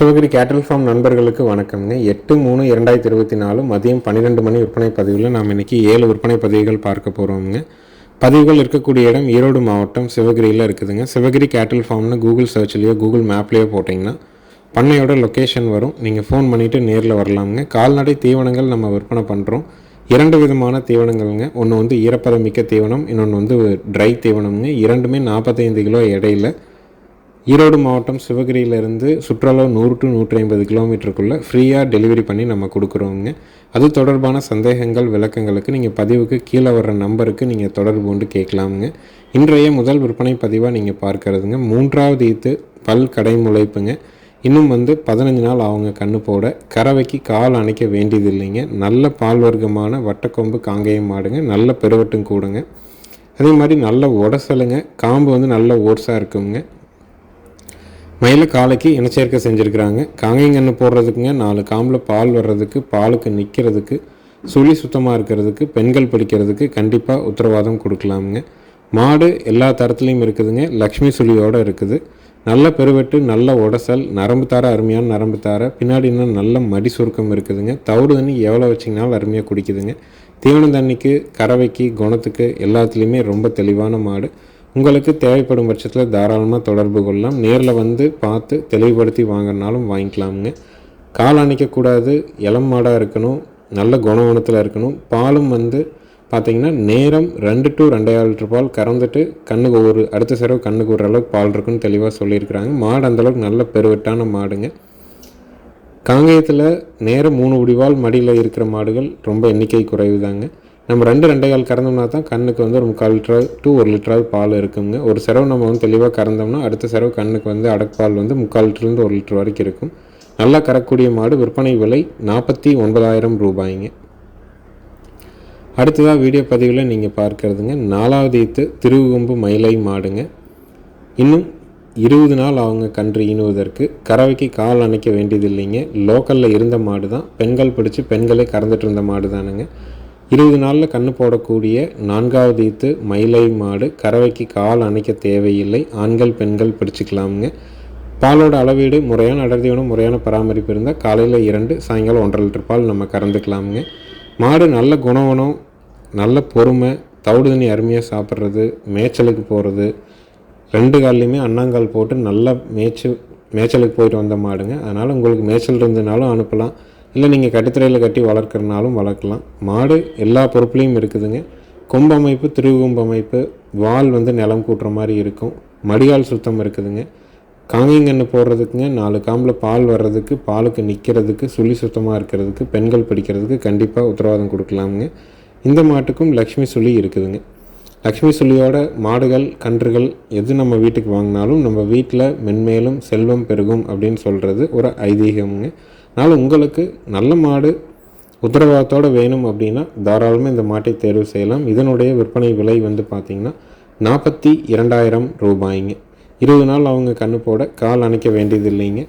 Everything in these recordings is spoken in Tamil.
சிவகிரி கேட்டல் ஃபார்ம் நண்பர்களுக்கு வணக்கம்ங்க. எட்டு மூணு இரண்டாயிரத்தி இருபத்தி நாலு மதியம் பன்னிரெண்டு மணி விற்பனை பதிவில் நாம் இன்றைக்கி ஏழு விற்பனை பதிவுகள் பார்க்க போகிறோம்ங்க பதிவுகள் இருக்கக்கூடிய இடம் ஈரோடு மாவட்டம் சிவகிரியில் இருக்குதுங்க. சிவகிரி கேட்டல் ஃபார்ம்னு கூகுள் சர்ச்லேயோ கூகுள் மேப்லேயோ போட்டிங்கன்னா பண்ணையோட லொக்கேஷன் வரும். நீங்கள் ஃபோன் பண்ணிவிட்டு நேரில் வரலாமுங்க. கால்நடை தீவனங்கள் நம்ம விற்பனை பண்ணுறோம் இரண்டு விதமான தீவனங்கள்ங்க. ஒன்று வந்து ஈரப்பதமிக்க தீவனம் இன்னொன்று வந்து ட்ரை தீவனம்ங்க. இரண்டுமே நாற்பத்தைந்து கிலோ எடையில் ஈரோடு மாவட்டம் சிவகிரியிலேருந்து சுற்றுலா நூறு டு நூற்றி ஐம்பது கிலோமீட்டருக்குள்ளே ஃப்ரீயாக டெலிவரி பண்ணி நம்ம கொடுக்குறோங்க. அது தொடர்பான சந்தேகங்கள் விளக்கங்களுக்கு நீங்கள் பதிவுக்கு கீழே வர்ற நம்பருக்கு நீங்கள் தொடர்பு கொண்டு கேட்கலாமுங்க. இன்றைய முதல் விற்பனை பதிவாக நீங்கள் பார்க்கறதுங்க. மூன்றாவது ஈத்து பல் கடை முளைப்புங்க. இன்னும் வந்து பதினஞ்சு நாள் அவங்க கண்ணு போட. கறவைக்கு கால் அணைக்க வேண்டியது இல்லைங்க நல்ல பால் வர்க்கமான வட்டக்கொம்பு காங்கேயம் மாடுங்க. நல்ல பெருவட்டும் கூடுங்க. அதே மாதிரி நல்ல உடசலுங்க. காம்பு வந்து நல்ல ஓர்ஸாக இருக்குங்க. மயில காலைக்கு இனச்சேர்க்கை செஞ்சுருக்கிறாங்க. காங்கைங்கன்று போடுறதுக்குங்க நாலு காம்பில் பால் வர்றதுக்கு பாலுக்கு நிற்கிறதுக்கு சுழி சுத்தமாக இருக்கிறதுக்கு பெண்கள் பிடிக்கிறதுக்கு கண்டிப்பாக உத்தரவாதம் கொடுக்கலாமுங்க. மாடு எல்லா தரத்துலேயும் இருக்குதுங்க லக்ஷ்மி சுழியோடு இருக்குது. நல்ல பெருவெட்டு நல்ல உடசல் நரம்பு தார அருமையான நரம்பு தார. பின்னாடி இன்னும் நல்ல மடி சுருக்கம் இருக்குதுங்க. தவிடு தண்ணி எவ்வளோ வச்சிங்கனாலும் அருமையாக குடிக்குதுங்க. தீவன தண்ணிக்கு கறவைக்கு குணத்துக்கு எல்லாத்துலேயுமே ரொம்ப தெளிவான மாடு. உங்களுக்கு தேவைப்படும் பட்சத்தில் தாராளமாக தொடர்பு கொள்ளலாம். நேரில் வந்து பார்த்து தெளிவுபடுத்தி வாங்கினாலும் வாங்கிக்கலாமுங்க. கால் அணைக்கக்கூடாது இளம் மாடாக இருக்கணும் நல்ல குணவனத்தில் இருக்கணும். பாலும் வந்து பார்த்திங்கன்னா நேரம் ரெண்டு டு ரெண்டாயிரம் லிட்டர் பால் கறந்துட்டு கண்ணுக்கு ஒரு அடுத்த செலவு கண்ணுக்கு ஒரு அளவுக்கு பால் இருக்குன்னு தெளிவாக சொல்லியிருக்கிறாங்க. மாடு அந்தளவுக்கு நல்ல பெருவெட்டான மாடுங்க. காங்கேயத்தில் நேரம் மூணு உடிவால் மடியில் இருக்கிற மாடுகள் ரொம்ப எண்ணிக்கை குறைவு தாங்க நம்ம ரெண்டு ரெண்டே கால் கறந்தோம்னா தான் கண்ணுக்கு வந்து ஒரு முக்கால் லிட்டர் டூ ஒரு லிட்டராவது பால் இருக்குங்க. ஒரு செரவு நம்ம வந்து தெளிவாக கறந்தோம்னா அடுத்த செரவு கண்ணுக்கு வந்து அடப்பால் வந்து முக்கால் லிட்டர்லேருந்து ஒரு லிட்டர் வரைக்கும் இருக்கும். நல்லா கறக்கூடிய மாடு விற்பனை விலை நாற்பத்தி ஒன்பதாயிரம் ரூபாய்ங்க. அடுத்ததாக வீடியோ பதிவில் நீங்கள் பார்க்கறதுங்க நாலாவது ஈத்து திருவுகொம்பு மயிலை மாடுங்க. இன்னும் இருபது நாள் அவங்க கன்று ஈனுவதற்கு கறவைக்கு கால் அணைக்க வேண்டியது இல்லைங்க லோக்கலில் இருந்த மாடு தான் பெண்கள் பிடிச்சி பெண்களே கறந்துட்டு இருந்த மாடு தானுங்க இருபது நாளில் கண்ணு போடக்கூடிய நான்காவது ஈத்து மயிலை மாடு கறவைக்கு கால் அணைக்க தேவையில்லை. ஆண்கள் பெண்கள் பிடிச்சிக்கலாமுங்க. பாலோட அளவீடு முறையான அடர்த்தியோட முறையான பராமரிப்பு இருந்தால் காலையில் இரண்டு சாயங்காலம் ஒன்றரை லிட்டர் பால் நம்ம கறந்துக்கலாமுங்க. மாடு நல்ல குணவனம் நல்ல பொறுமை தவிடு தண்ணி அருமையாக சாப்பிட்றது மேய்ச்சலுக்கு போகிறது ரெண்டு கால்லையுமே அண்ணாங்கால் போட்டு நல்லா மேய்ச்சு மேய்ச்சலுக்கு போயிட்டு வந்த மாடுங்க. அதனால் உங்களுக்கு மேய்ச்சல் இருந்ததுனாலும் அனுப்பலாம். இல்லை நீங்கள் கட்டுத்துறையில் கட்டி வளர்க்குறனாலும் வளர்க்கலாம். மாடு எல்லா பொறுப்புலேயும் இருக்குதுங்க. கொம்பு அமைப்பு திருவுகொம்பு அமைப்பு வால் வந்து நிலம் கூட்டுற மாதிரி இருக்கும். மடியால் சுத்தம் இருக்குதுங்க. காங்கிங்கன்று போடுறதுக்குங்க நாலு காம்பில் பால் வர்றதுக்கு பாலுக்கு நிற்கிறதுக்கு சுழி சுத்தமாக இருக்கிறதுக்கு பெண்கள் பிடிக்கிறதுக்கு கண்டிப்பாக உத்தரவாதம் கொடுக்கலாமுங்க. இந்த மாட்டுக்கும் லக்ஷ்மி சுழி இருக்குதுங்க. லக்ஷ்மி சுழியோட மாடுகள் கன்றுகள் எது நம்ம வீட்டுக்கு வாங்கினாலும் நம்ம வீட்டில் மென்மேலும் செல்வம் பெருகும் அப்படின்னு சொல்கிறது ஒரு ஐதீகம்ங்க. அதனால் உங்களுக்கு நல்ல மாடு உத்தரவாதத்தோடு வேணும் அப்படின்னா தாராளமாக இந்த மாட்டை தேர்வு செய்யலாம். இதனுடைய விற்பனை விலை வந்து பார்த்திங்கன்னா நாற்பத்தி இரண்டாயிரம் ரூபாய்ங்க. இருபது நாள் அவங்க கண்ணு போட கால் அணைக்க வேண்டியது இல்லைங்க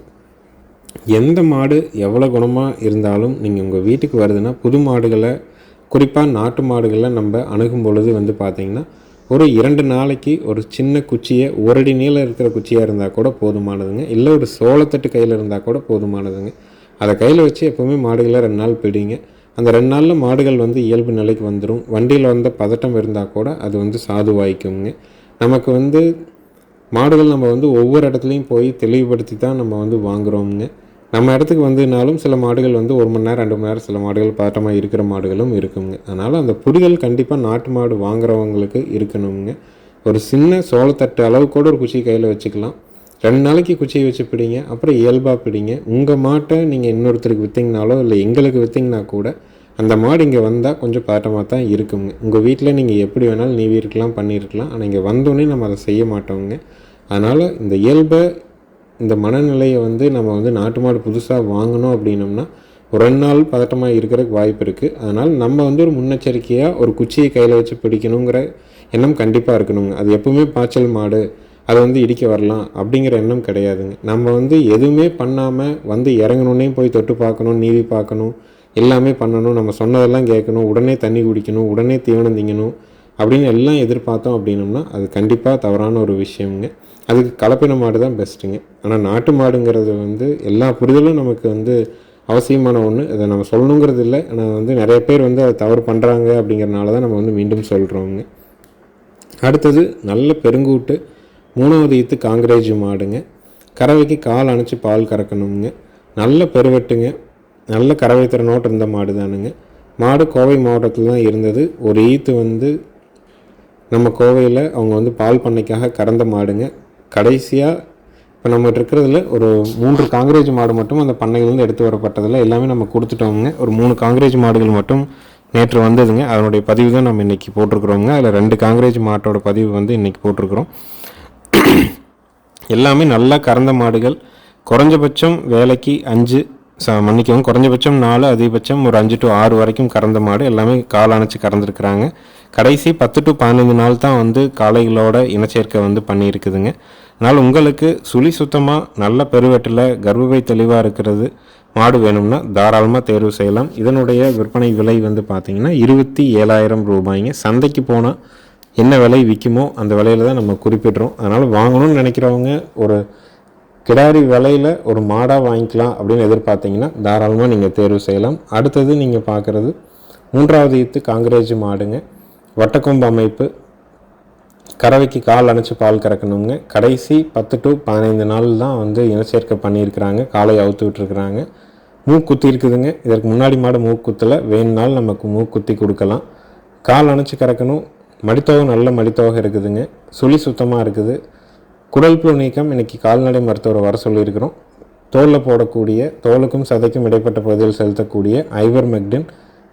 எந்த மாடு எவ்வளோ குணமாக இருந்தாலும் நீங்கள் உங்கள் வீட்டுக்கு வருதுன்னா புது மாடுகளை குறிப்பாக நாட்டு மாடுகளை நம்ம அணுகும் பொழுது வந்து பார்த்திங்கன்னா ஒரு இரண்டு நாளைக்கு ஒரு சின்ன குச்சியை ஒரு அடி நீளம் இருக்கிற குச்சியாக இருந்தால் கூட போதுமானதுங்க. இல்லை ஒரு சோளத்தட்டு கையில் இருந்தால் கூட போதுமானதுங்க. அதை கையில் வச்சு எப்போவுமே மாடுகளை ரெண்டு நாள் பிடிங்க. அந்த ரெண்டு நாளில் மாடுகள் வந்து இயல்பு நிலைக்கு வந்துடும் வண்டியில் வந்த பதட்டம் இருந்தால் கூட அது வந்து சாதுவாய்க்குங்க நமக்கு வந்து மாடுகள் நம்ம வந்து ஒவ்வொரு இடத்துலையும் போய் தெளிவுபடுத்தி தான் நம்ம வந்து வாங்குகிறோம்ங்க நம்ம இடத்துக்கு வந்ததுனாலும் சில மாடுகள் வந்து ஒரு மணி நேரம் ரெண்டு மணி நேரம் சில மாடுகள் பதட்டமாக இருக்கிற மாடுகளும் இருக்குங்க. அதனால் அந்த புடிகள் கண்டிப்பாக நாட்டு மாடு வாங்குறவங்களுக்கு இருக்கணுங்க. ஒரு சின்ன சோளத்தட்டு அளவு கூட ஒரு குச்சி கையில் வச்சுக்கலாம். ரெண்டு நாளைக்கு குச்சியை வச்சு பிடிங்க அப்புறம் இயல்பாக பிடிங்க. உங்கள் மாட்டை நீங்கள் இன்னொருத்தருக்கு விற்றீங்கனாலோ இல்லை எங்களுக்கு விற்றீங்கன்னா கூட அந்த மாடு இங்கே வந்தால் கொஞ்சம் பதட்டமாக தான் இருக்குங்க. உங்கள் வீட்டில் நீங்கள் எப்படி வேணாலும் நீவி இருக்கலாம் பண்ணியிருக்கலாம் ஆனால் இங்கே வந்தோடனே நம்ம அதை செய்ய மாட்டோங்க. அதனால் இந்த இயல்பை இந்த மனநிலையை வந்து நம்ம வந்து நாட்டு மாடு புதுசாக வாங்கணும் அப்படின்னோம்னா ஒரு ரெண்டு நாள் பதட்டமாக இருக்கிறதுக்கு வாய்ப்பு இருக்குது அதனால் நம்ம வந்து ஒரு முன்னெச்சரிக்கையாக ஒரு குச்சியை கையில் வச்சு பிடிக்கணுங்கிற எண்ணம் கண்டிப்பாக இருக்கணுங்க. அது எப்பவுமே பாய்ச்சல் மாடு அதை வந்து இடிக்க வரலாம் அப்படிங்கிற எண்ணம் கிடையாதுங்க. நம்ம வந்து எதுவுமே பண்ணாமல் வந்து இறங்கணுன்னே போய் தொட்டு பார்க்கணும் நீவி பார்க்கணும் எல்லாமே பண்ணணும் நம்ம சொன்னதெல்லாம் கேட்கணும் உடனே தண்ணி குடிக்கணும் உடனே தீவனம் திங்கணும் அப்படின்னு எல்லாம் எதிர்பார்த்தோம் அப்படின்னோம்னா அது கண்டிப்பாக தவறான ஒரு விஷயம்ங்க. அதுக்கு கலப்பின மாடு தான் பெஸ்ட்டுங்க. ஆனால் நாட்டு மாடுங்கிறது வந்து எல்லா புரிதலும் நமக்கு வந்து அவசியமான ஒன்று அதை நம்ம சொல்லணுங்கிறது இல்லை. ஆனால் வந்து நிறைய பேர் வந்து அதை தவறு பண்ணுறாங்க அப்படிங்கிறனால தான் நம்ம வந்து மீண்டும் சொல்கிறோங்க அடுத்தது நல்ல பெருங்கூட்டு. மூணாவது ஈத்து காங்கிரேஜ் மாடுங்க. கறவைக்கு கால் அணைச்சி பால் கறக்கணுங்க நல்ல பெருவெட்டுங்க. நல்ல கறவை திறனோட்டு இருந்த மாடு தானுங்க மாடு கோவை மாவட்டத்தில் தான் இருந்தது. ஒரு ஈத்து வந்து நம்ம கோவையில் அவங்க வந்து பால் பண்ணைக்காக கறந்த மாடுங்க. கடைசியாக இப்போ நம்மகிட்ட இருக்கிறதுல ஒரு மூன்று காங்கிரேஜ் மாடு மட்டும் அந்த பண்ணையிலேருந்து எடுத்து வரப்பட்டதில் எல்லாமே நம்ம கொடுத்துட்டோங்க ஒரு மூணு காங்கிரேஜ் மாடுகள் மட்டும் நேற்று வந்ததுங்க. அதனுடைய பதிவு தான் நம்ம இன்றைக்கி போட்டிருக்கிறோங்க. அதில் ரெண்டு காங்கிரேஜ் மாட்டோட பதிவு வந்து இன்றைக்கி போட்டிருக்கிறோம். எல்லாமே நல்லா கறந்த மாடுகள். குறைஞ்சபட்சம் வேலைக்கு அஞ்சு ச மன்னிக்கவும் குறைஞ்சபட்சம் நாலு அதிகபட்சம் ஒரு அஞ்சு டு ஆறு வரைக்கும் கறந்த மாடு. எல்லாமே கால் அணைச்சி கறந்துருக்குறாங்க. கடைசி பத்து டு பதினைந்து நாள் தான் வந்து காளைகளோட இனச்சேர்க்கை வந்து பண்ணியிருக்குதுங்க. அதனால் உங்களுக்கு சுழி சுத்தமாக நல்ல பெருவெட்டில் கர்ப்பப்பை தெளிவாக இருக்கிறது மாடு வேணும்னா தாராளமாக தேர்வு செய்யலாம். இதனுடைய விற்பனை விலை வந்து பார்த்திங்கன்னா இருபத்தி ஏழாயிரம் ரூபாய்ங்க. சந்தைக்கு போனால் என்ன விலை விற்குமோ அந்த விலையில தான் நம்ம குறிப்பிடுறோம். அதனால் வாங்கணும்னு நினைக்கிறவங்க ஒரு கிடாரி விலையில் ஒரு மாடாக வாங்கிக்கலாம் அப்படின்னு எதிர்பார்த்தீங்கன்னா தாராளமாக நீங்கள் தேர்வு செய்யலாம். அடுத்தது நீங்கள் பார்க்குறது மூன்றாவது ஈத்து காங்கிரேஜ் மாடுங்க. வட்டக்கொம்பு அமைப்பு. கறவைக்கு கால் அணைச்சி பால் கறக்கணுங்க. கடைசி பத்து டு பதினைந்து நாள் தான் வந்து இனச்சேர்க்கை பண்ணியிருக்கிறாங்க. காலை அவுத்து விட்டுருக்குறாங்க. மூக்குத்தி இருக்குதுங்க. இதற்கு முன்னாடி மாடு மூக்குத்தில். வேணுனாலும் நமக்கு மூக்குத்தி கொடுக்கலாம். கால் அணைச்சி கறக்கணும். மடித்தொகை நல்ல மடித்தொகை இருக்குதுங்க. சுழி சுத்தமாக இருக்குது. குடல் புழு நீக்கம் இன்றைக்கி கால்நடை மருத்துவரை வர சொல்லியிருக்கிறோம். தோலில் போடக்கூடிய தோலுக்கும் சதைக்கும் இடைப்பட்ட பகுதியில் செலுத்தக்கூடிய ஐவர் மெக்டின்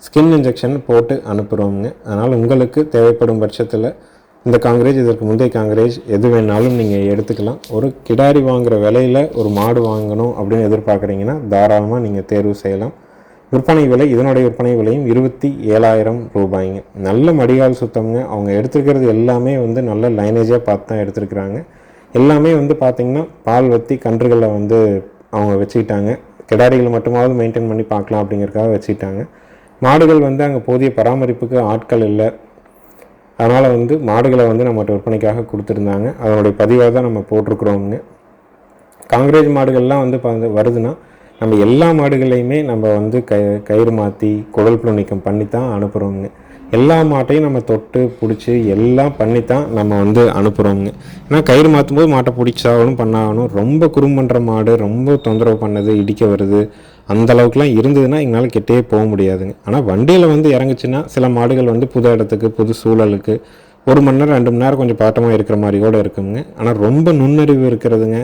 ஸ்கின் இன்ஜெக்ஷன் போட்டு அனுப்புகிறோங்க அதனால் உங்களுக்கு தேவைப்படும் பட்சத்தில் இந்த காங்கிரேஜ் இதற்கு முந்தைய காங்கிரேஜ் எது வேணாலும் நீங்கள் எடுத்துக்கலாம். ஒரு கிடாரி வாங்குகிற விலையில் ஒரு மாடு வாங்கணும் அப்படின்னு எதிர்பார்க்குறீங்கன்னா தாராளமாக நீங்கள் தேர்வு செய்யலாம். விற்பனை விலை இதனுடைய விற்பனை விலையும் இருபத்தி ஏழாயிரம் ரூபாய்ங்க. நல்ல மடிகால் சுத்தம்ங்க. அவங்க எடுத்துருக்கிறது எல்லாமே வந்து நல்ல லைனேஜாக பார்த்து தான் எடுத்துருக்குறாங்க. எல்லாமே வந்து பார்த்திங்கன்னா பால் வத்தி கன்றுகளை வந்து அவங்க வச்சுக்கிட்டாங்க. கிடாரிகளை மட்டுமாவது மெயின்டைன் பண்ணி பார்க்கலாம் அப்படிங்கிறதுக்காக வச்சுக்கிட்டாங்க. மாடுகள் வந்து அங்கே போதிய பராமரிப்புக்கு ஆட்கள் இல்லை. அதனால் வந்து மாடுகளை வந்து நம்மகிட்ட விற்பனைக்காக கொடுத்துருந்தாங்க. அதனுடைய பதிவாக தான் நம்ம போட்டிருக்குறோங்க காங்கிரேஜ் மாடுகள்லாம் வந்து வந்து வருதுன்னா நம்ம எல்லா மாடுகளையுமே நம்ம வந்து க கயிறு மாற்றி குடல் புழு நீக்கம் பண்ணி தான் அனுப்புகிறோங்க எல்லா மாட்டையும் நம்ம தொட்டு பிடிச்சி எல்லாம் பண்ணி தான் நம்ம வந்து அனுப்புகிறோங்க ஏன்னா கயிறு மாற்றும் போது மாட்டை பிடிச்சாகணும் பண்ணாகணும் ரொம்ப குறும்பண்ற மாடு ரொம்ப தொந்தரவு பண்ணது இடிக்க வருது அந்த அளவுக்குலாம் இருந்ததுன்னா எங்களால் கிட்டே போக முடியாதுங்க. ஆனால் வண்டியில் வந்து இறங்குச்சுன்னா சில மாடுகள் வந்து புது இடத்துக்கு புது சூழலுக்கு ஒரு மணி நேரம் ரெண்டு மணி நேரம் கொஞ்சம் பாட்டமாக இருக்கிற மாதிரி கூட இருக்குங்க. ஆனால் ரொம்ப நுண்ணறிவு இருக்கிறதுங்க.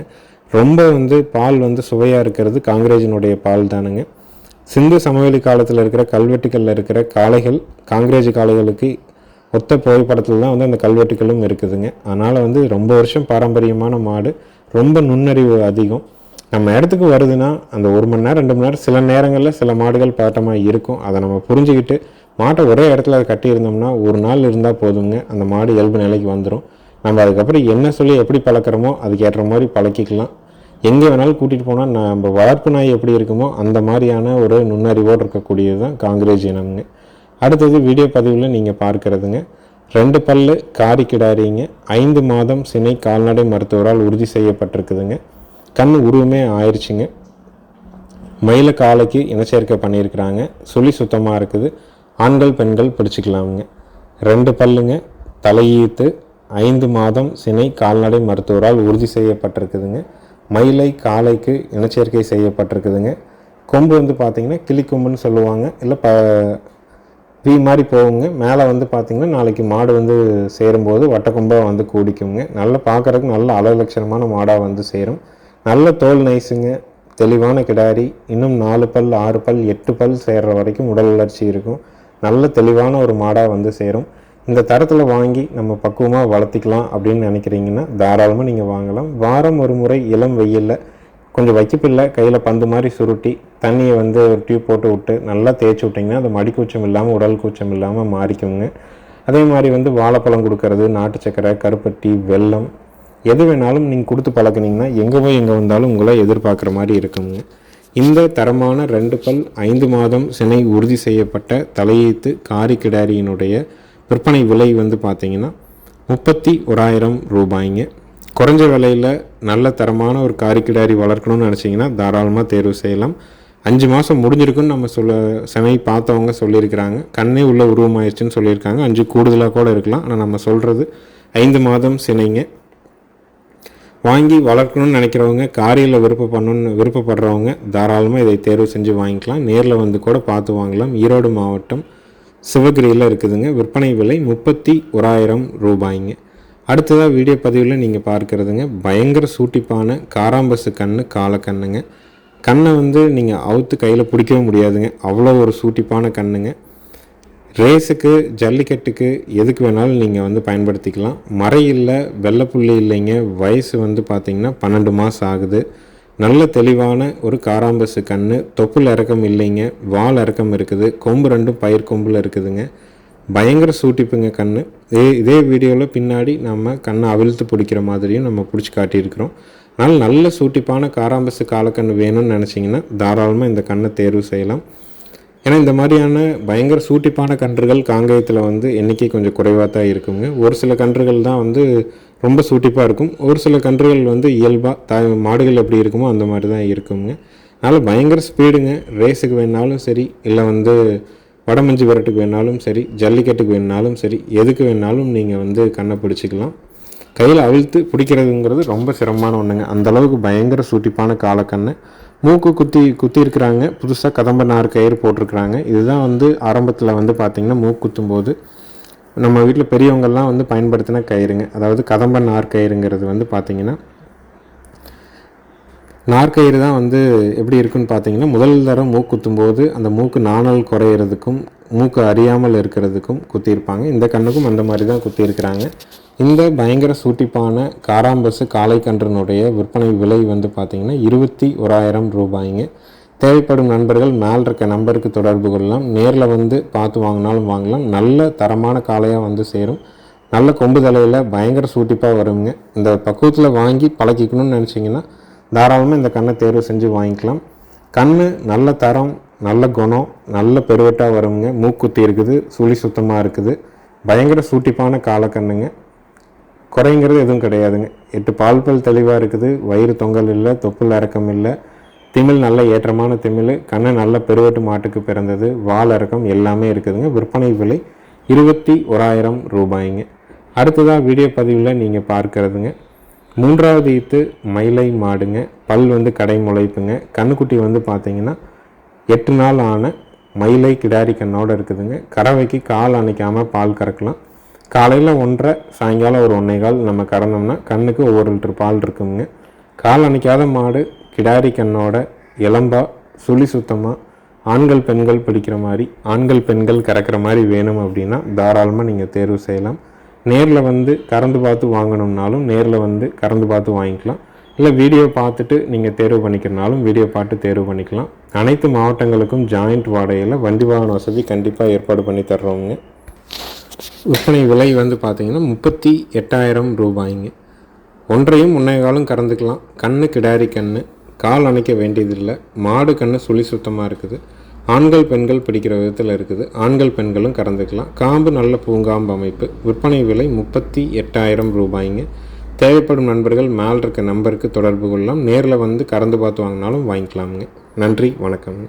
ரொம்ப வந்து பால் வந்து சுவையாக இருக்கிறது காங்கிரேஜினுடைய பால் தானுங்க. சிந்து சமவெளி காலத்தில் இருக்கிற கல்வெட்டுகளில் இருக்கிற காளைகள் காங்கிரேஜ் காளைகளுக்கு ஒத்த புகைப்படத்தில் தான் வந்து அந்த கல்வெட்டுகளும் இருக்குதுங்க. அதனால் வந்து ரொம்ப வருஷம் பாரம்பரியமான மாடு ரொம்ப நுண்ணறிவு அதிகம். நம்ம இடத்துக்கு வருதுன்னா அந்த ஒரு மணி நேரம் ரெண்டு மணி நேரம் சில நேரங்களில் சில மாடுகள் பாட்டமாக இருக்கும். அதை நம்ம புரிஞ்சுக்கிட்டு மாட்டை ஒரே இடத்துல அதை கட்டியிருந்தோம்னா ஒரு நாள் இருந்தால் போதுங்க. அந்த மாடு இயல்பு நிலைக்கு வந்துடும் நம்ம அதுக்கப்புறம் என்ன சொல்லி எப்படி பழக்கிறோமோ அதுக்கேற்ற மாதிரி பழக்கிக்கலாம். எங்கே வேணாலும் கூட்டிகிட்டு போனால் நம்ம வளர்ப்பு நாய் எப்படி இருக்குமோ அந்த மாதிரியான ஒரு நுண்ணறிவோடு இருக்கக்கூடியது தான் காங்கிரேஜ் இனம்ங்க. அடுத்தது வீடியோ பதிவில் நீங்கள் பார்க்கறதுங்க. ரெண்டு பல்லு காரி கிடாரிங்க. ஐந்து மாதம் சினை கால்நடை மருத்துவரால் உறுதி செய்யப்பட்டிருக்குதுங்க. கண் உருவமே ஆயிடுச்சுங்க மயில காலைக்கு இனச்சேர்க்கை பண்ணியிருக்கிறாங்க. சுழி சுத்தமாக இருக்குது. ஆண்கள் பெண்கள் பிடிச்சிக்கலாமுங்க. ரெண்டு பல்லுங்க தலையீத்து ஐந்து மாதம் சினை கால்நடை மருத்துவரால் உறுதி செய்யப்பட்டிருக்குதுங்க. மயிலை காளைக்கு இனச்சேர்க்கை செய்யப்பட்டிருக்குதுங்க. கொம்பு வந்து பார்த்திங்கன்னா கிளிக்கொம்புன்னு சொல்லுவாங்க. இல்லை ப வி மாதிரி போகுங்க. மேலே வந்து பார்த்திங்கன்னா நாளைக்கு மாடு வந்து சேரும்போது வட்டக்கொம்பாக வந்து கூடிக்குங்க. நல்லா பார்க்குறதுக்கு நல்ல அலலட்சணமான மாடாக வந்து சேரும். நல்ல தோல் நைஸுங்க. தெளிவான கிடாரி. இன்னும் நாலு பல் ஆறு பல் எட்டு பல் சேர்ற வரைக்கும் உடல் வளர்ச்சி இருக்கும். நல்ல தெளிவான ஒரு மாடாக வந்து சேரும். இந்த தரத்தில் வாங்கி நம்ம பக்குவமாக வளர்த்திக்கலாம் அப்படின்னு நினைக்கிறீங்கன்னா தாராளமாக நீங்கள் வாங்கலாம். வாரம் ஒரு முறை இளம் வெயிலில் கொஞ்சம் வைக்கப்பில்லை கையில் பந்து மாதிரி சுருட்டி தண்ணியை வந்து ஒரு டியூப் போட்டு விட்டு நல்லா தேய்ச்சி விட்டிங்கன்னா அது மடிக்கூச்சம் இல்லாமல் உடல் கூச்சம் இல்லாமல் மாறிக்குங்க. அதே மாதிரி வந்து வாழைப்பழம் கொடுக்கறது நாட்டு சக்கரை கருப்பட்டி வெல்லம் எது வேணாலும் நீங்கள் கொடுத்து பழக்கினீங்கன்னா எங்கே போய் எங்கே வந்தாலும் உங்களை எதிர்பார்க்குற மாதிரி இருக்குங்க. இந்த தரமான ரெண்டு பல் ஐந்து மாதம் சினை உறுதி செய்யப்பட்ட தலையீத்து காரி கிடாரியினுடைய விற்பனை விலை வந்து பார்த்தீங்கன்னா முப்பத்தி ஓராயிரம் ரூபாய்ங்க. குறைஞ்ச விலையில் நல்ல தரமான ஒரு காரிக்கிடாரி வளர்க்கணும்னு நினச்சிங்கன்னா தாராளமாக தேர்வு செய்யலாம். அஞ்சு மாதம் முடிஞ்சிருக்குன்னு நம்ம சொல்ல செமை பார்த்தவங்க சொல்லியிருக்கிறாங்க. கண்ணே உள்ள உருவமாயிருச்சுன்னு சொல்லியிருக்காங்க. அஞ்சு கூடுதலாக கூட இருக்கலாம். ஆனால் நம்ம சொல்கிறது ஐந்து மாதம் சினைங்க. வாங்கி வளர்க்கணும்னு நினைக்கிறவங்க காரியில் விருப்பப்படணும்னு விருப்பப்படுறவங்க தாராளமாக இதை தேர்வு செஞ்சு வாங்கிக்கலாம். நேரில் வந்து கூட பார்த்து வாங்கலாம். ஈரோடு மாவட்டம் சிவகிரியில் இருக்குதுங்க. விற்பனை விலை முப்பத்தி ஓராயிரம் ரூபாய்ங்க. அடுத்ததாக வீடியோ பதிவில் நீங்கள் பார்க்குறதுங்க. பயங்கர சூட்டிப்பான காராம்பசு கண்ணு காலக்கண்ணுங்க கண்ணை வந்து நீங்கள் அவுத்து கையில் பிடிக்கவே முடியாதுங்க. அவ்வளோ ஒரு சூட்டிப்பான கண்ணுங்க. ரேஸுக்கு ஜல்லிக்கட்டுக்கு எதுக்கு வேணாலும் நீங்கள் வந்து பயன்படுத்திக்கலாம். மறை இல்லை வெள்ளைப்புள்ளி இல்லைங்க. வயசு வந்து பார்த்திங்கன்னா பன்னெண்டு மாதம் ஆகுது. நல்ல தெளிவான ஒரு காராம்பசு கண் தொப்புள் இறக்கம் இல்லைங்க வால் இறக்கம் இருக்குது கொம்பு ரெண்டும் பயிர் கொம்பில் இருக்குதுங்க. பயங்கர சூட்டிப்புங்க கண் இதே இதே வீடியோவில் பின்னாடி நம்ம கண்ணை அவிழ்த்து பிடிக்கிற மாதிரியும் நம்ம பிடிச்சி காட்டியிருக்கிறோம். அதனால் நல்ல சூட்டிப்பான காராம்பசு காலக்கண் வேணும்னு நினச்சிங்கன்னா தாராளமாக இந்த கண்ணை தேர்வு செய்யலாம். ஏன்னா இந்த மாதிரியான பயங்கர சூட்டிப்பான கன்றுகள் காங்கேயத்தில் வந்து எண்ணிக்கை கொஞ்சம் குறைவாக தான் இருக்குங்க. ஒரு சில கன்றுகள் தான் வந்து ரொம்ப சூட்டிப்பாக இருக்கும். ஒரு சில கன்றுகள் வந்து இயல்பாக தாய் மாடுகள் எப்படி இருக்குமோ அந்த மாதிரி தான் இருக்குங்க. அதனால் பயங்கர ஸ்பீடுங்க. ரேஸுக்கு வேணாலும் சரி இல்லை வந்து வடமஞ்சி விரட்டுக்கு வேணாலும் சரி ஜல்லிக்கட்டுக்கு வேணாலும் சரி எதுக்கு வேணாலும் நீங்கள் வந்து கண்ணை பிடிச்சிக்கலாம். கையில் அவிழ்த்து பிடிக்கிறதுங்கிறது ரொம்ப சிரமமான ஒன்றுங்க அந்தளவுக்கு பயங்கர சூட்டிப்பான காலக்கண்ணை. மூக்கு குத்தி குத்தி இருக்கிறாங்க புதுசாக கதம்ப நார் கயிறு போட்டிருக்கிறாங்க. இதுதான் வந்து ஆரம்பத்தில் வந்து பார்த்திங்கன்னா மூக்கு குத்தும் போது நம்ம வீட்டில் பெரியவங்கள்லாம் வந்து பயன்படுத்தின கயிறுங்க. அதாவது கதம்ப நார் கயிறுங்கிறது வந்து பார்த்திங்கன்னா நாற்கயிறு தான் வந்து எப்படி இருக்குன்னு பார்த்தீங்கன்னா முதல் தரம் மூக்கு குத்தும் போது அந்த மூக்கு நாணல் குறையிறதுக்கும் மூக்கு அறியாமல் இருக்கிறதுக்கும் குத்தியிருப்பாங்க. இந்த கண்ணுக்கும் அந்த மாதிரி தான் குத்தியிருக்கிறாங்க. இந்த பயங்கர சூட்டிப்பான காராம்பசு காளைக்கன்றனுடைய விற்பனை விலை வந்து பார்த்திங்கன்னா இருபத்தி ஓராயிரம் ரூபாய்ங்க. தேவைப்படும் நண்பர்கள் மேல் இருக்க நம்பருக்கு தொடர்பு கொள்ளலாம். நேரில் வந்து பார்த்து வாங்கினாலும் வாங்கலாம். நல்ல தரமான காளையாக வந்து சேரும். நல்ல கொம்பு தலையில் பயங்கர சூட்டிப்பாக வருங்க. இந்த பக்குவத்தில் வாங்கி பழக்கிக்கணும்னு நினச்சிங்கன்னா தாராளமாக இந்த கண்ணை தேர்வு செஞ்சு வாங்கிக்கலாம். கண் நல்ல தரம் நல்ல குணம் நல்ல பெருவெட்டாக வருங்க. மூக்குத்தி இருக்குது சுழி சுத்தமாக இருக்குது. பயங்கர சூட்டிப்பான காலக்கண்ணுங்க குறைங்கிறது எதுவும் கிடையாதுங்க. எட்டு பால் பல் தெளிவாக இருக்குது. வயிறு தொங்கல் இல்லை தொப்புள் இறக்கம் இல்லை. திமிழ் நல்ல ஏற்றமான திமிழ். கண்ணை நல்ல பெருவட்டு மாட்டுக்கு பிறந்தது. வால் இறக்கம் எல்லாமே இருக்குதுங்க. விற்பனை விலை இருபத்தி ஓராயிரம் ரூபாய்ங்க. அடுத்ததாக வீடியோ பதிவில் நீங்கள் பார்க்கறதுங்க. மூன்றாவது ஈத்து மயிலை மாடுங்க. பல் வந்து கடை முளைப்புங்க. கண்ணுக்குட்டி வந்து பார்த்தீங்கன்னா எட்டு நாள் ஆன மயிலை கிடாரி கண்ணோடு இருக்குதுங்க. கறவைக்கு கால் அணைக்காமல் பால் கறக்கலாம். காலையில் ஒன்றரை சாயங்காலம் ஒரு ஒன்றே கால் நம்ம கறந்தோம்னா கண்ணுக்கு ஒவ்வொரு லிட்டர் பால் இருக்குங்க. கால் அணைக்காத மாடு கிடாரி கண்ணோட இளம்பா சுழி சுத்தமாக ஆண்கள் பெண்கள் பிடிக்கிற மாதிரி ஆண்கள் பெண்கள் கறக்கிற மாதிரி வேணும் அப்படின்னா தாராளமாக நீங்கள் தேர்வு செய்யலாம். நேரில் வந்து கறந்து பார்த்து வாங்கணும்னாலும் நேரில் வந்து கறந்து பார்த்து வாங்கிக்கலாம். இல்லை வீடியோ பார்த்துட்டு நீங்கள் தேர்வு பண்ணிக்கிறனாலும் வீடியோ பார்த்து தேர்வு பண்ணிக்கலாம். அனைத்து மாவட்டங்களுக்கும் ஜாயிண்ட் வாடகையில் வண்டி வாகன வசதி கண்டிப்பாக ஏற்பாடு பண்ணி தர்றோங்க விற்பனை விலை வந்து பார்த்திங்கன்னா முப்பத்தி எட்டாயிரம் ரூபாய்ங்க. ஒன்றையும் முன்னைய காலம் கறந்துக்கலாம். கண்ணு கிடாரி கண்ணு. கால் அணைக்க வேண்டியதில்லை. மாடு கண்ணு சுழி சுத்தமாக இருக்குது. ஆண்கள் பெண்கள் பிடிக்கிற விதத்தில் இருக்குது. ஆண்கள் பெண்களும் கறந்துக்கலாம். காம்பு நல்ல பூங்காம்பு அமைப்பு. விற்பனை விலை முப்பத்தி எட்டாயிரம் ரூபாய்ங்க. தேவைப்படும் நண்பர்கள் மேல் இருக்க நம்பருக்கு தொடர்பு கொள்ளலாம். நேரில் வந்து கறந்து பார்த்து வாங்கினாலும் வாங்கிக்கலாமுங்க. நன்றி வணக்கம்ங்க.